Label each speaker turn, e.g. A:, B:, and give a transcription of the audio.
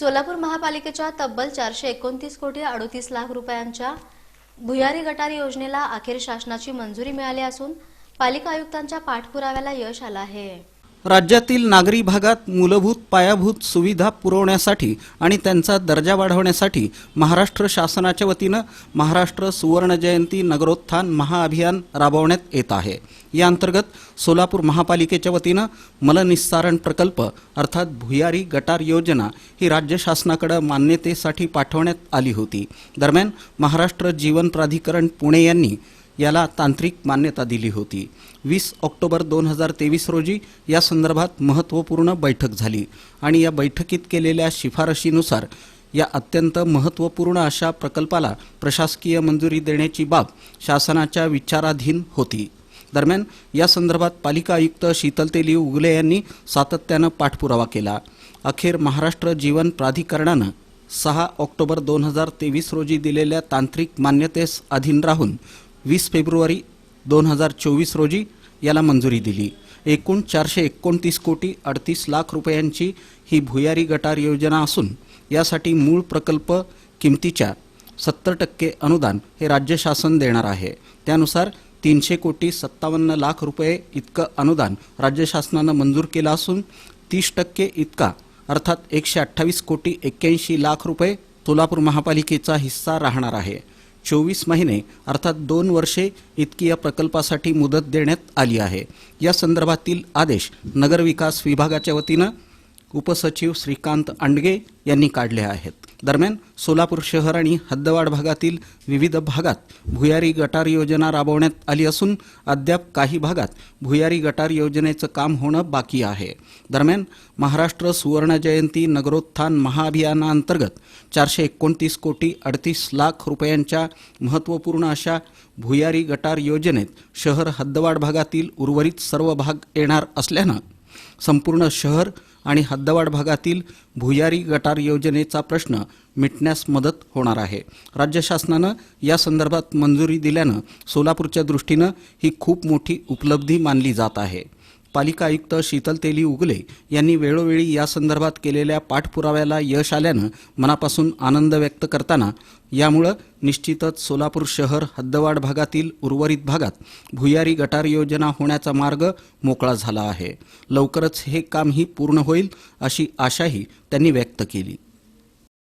A: सोलापूर महापालिकेच्या तब्बल चारशे एकोणतीस कोटी अडोतीस लाख रुपयांच्या भुयारी गटारी योजनेला अखेर शासनाची मंजुरी मिळाली असून पालिका आयुक्तांच्या पाठपुराव्याला यश आलं आहे.
B: राज्यातील नागरी भागात मूलभूत पायाभूत सुविधा पुरवण्यासाठी आणि त्यांचा दर्जा वाढवण्यासाठी महाराष्ट्र शासनाच्या वतीनं महाराष्ट्र सुवर्ण जयंती नगरोत्थान महाअभियान राबवण्यात येत आहे. या अंतर्गत सोलापूर महापालिकेच्या वतीनं मलनिस्सारण प्रकल्प अर्थात भुयारी गटार योजना ही राज्य शासनाकडं मान्यतेसाठी पाठवण्यात आली होती. दरम्यान महाराष्ट्र जीवन प्राधिकरण पुणे यांनी याला तांत्रिक मान्यता दिली होती. वीस ऑक्टोबर दोन हजार तेवीस रोजी या संदर्भात महत्त्वपूर्ण बैठक झाली आणि या बैठकीत केलेल्या शिफारशीनुसार या अत्यंत महत्त्वपूर्ण अशा प्रकल्पाला प्रशासकीय मंजुरी देण्याची बाब शासनाच्या विचाराधीन होती. दरम्यान या संदर्भात पालिका आयुक्त शीतल तेली उगले यांनी सातत्यानं पाठपुरावा केला. अखेर महाराष्ट्र जीवन प्राधिकरणानं सहा ऑक्टोबर दोन हजार तेवीस रोजी दिलेल्या तांत्रिक मान्यतेस अधीन राहून वीस फेब्रुवारी दोन हजार चोवीस रोजी याला मंजुरी दिली. एकूण चारशे एकोणतीस कोटी अडतीस लाख रुपयांची ही भुयारी गटार योजना असून यासाठी मूळ प्रकल्प किमतीच्या सत्तर टक्के अनुदान हे राज्य शासन देणार आहे. त्यानुसार तीनशे कोटी सत्तावन्न लाख रुपये इतकं अनुदान राज्य शासनानं मंजूर केलं असून तीस टक्के इतका अर्थात एकशे अठ्ठावीस कोटी एक्क्याऐंशी लाख रुपये सोलापूर महापालिकेचा हिस्सा राहणार आहे. चोवीस महिने अर्थात दोन वर्षे इतकी या प्रकल्पासाठी मुदत देण्यात आली आहे. या संदर्भातील आदेश नगरविकास विभागाच्या वतीनं उपसचिव श्रीकांत आंडगे यांनी काढले आहेत. दरम्यान सोलापूर शहर आणि हद्दवाड भागातील विविध भागात भुयारी गटार योजना राबवण्यात आली असून अद्याप काही भागात भुयारी गटार योजनेचं काम होणं बाकी आहे. दरम्यान महाराष्ट्र सुवर्ण जयंती नगरोत्थान महाअभियानाअंतर्गत चारशे एकोणतीस कोटी अडतीस लाख रुपयांच्या महत्त्वपूर्ण अशा भुयारी गटार योजनेत शहर हद्दवाड भागातील उर्वरित सर्व भाग येणार असल्यानं संपूर्ण शहर आणि हद्दवाड भागातील भुयारी गटार योजनेचा प्रश्न मिटण्यास मदत होणार आहे. राज्य शासनानं या संदर्भात मंजुरी दिल्यानं सोलापूरच्या दृष्टीनं ही खूप मोठी उपलब्धी मानली जात आहे. पालिका आयुक्त शीतल तेली उगले यांनी वेळोवेळी या संदर्भात केलेल्या पाठपुराव्याला यश आल्यानं मनापासून आनंद व्यक्त करताना यामुळं निश्चितच सोलापूर शहर हद्दवाड भागातील उर्वरित भागात भुयारी गटार योजना होण्याचा मार्ग मोकळा झाला आहे. लवकरच हे कामही पूर्ण होईल अशी आशाही त्यांनी व्यक्त केली.